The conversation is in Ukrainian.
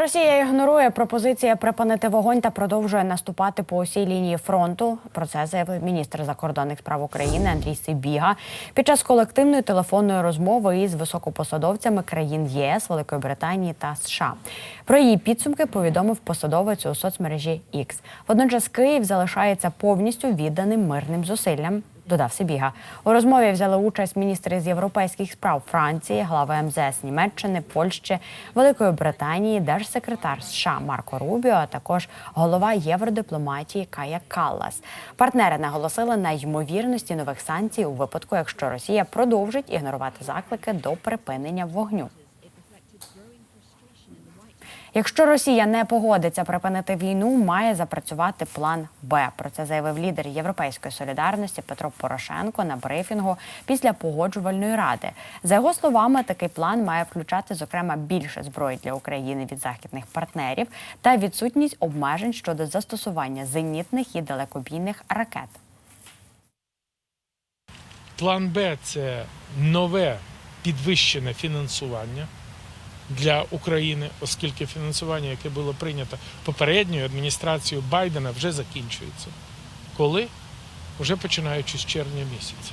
Росія ігнорує пропозиції припинити вогонь та продовжує наступати по усій лінії фронту. Про це заявив міністр закордонних справ України Андрій Сибіга під час колективної телефонної розмови із високопосадовцями країн ЄС, Великої Британії та США. Про її підсумки повідомив посадовець у соцмережі X. Водночас Київ залишається повністю відданим мирним зусиллям. Додав Сибіга. У розмові взяли участь міністри з європейських справ Франції, глава МЗС Німеччини, Польщі, Великої Британії, держсекретар США Марко Рубіо, а також голова євродипломатії Кая Каллас. Партнери наголосили на ймовірності нових санкцій у випадку, якщо Росія продовжить ігнорувати заклики до припинення вогню. Якщо Росія не погодиться припинити війну, має запрацювати план Б. Про це заявив лідер Європейської солідарності Петро Порошенко на брифінгу після погоджувальної ради. За його словами, такий план має включати зокрема більше зброї для України від західних партнерів та відсутність обмежень щодо застосування зенітних і далекобійних ракет. План Б це нове підвищене фінансування для України, оскільки фінансування, яке було прийнято попередньою адміністрацією Байдена, вже закінчується. Коли? Вже починаючи з червня місяця.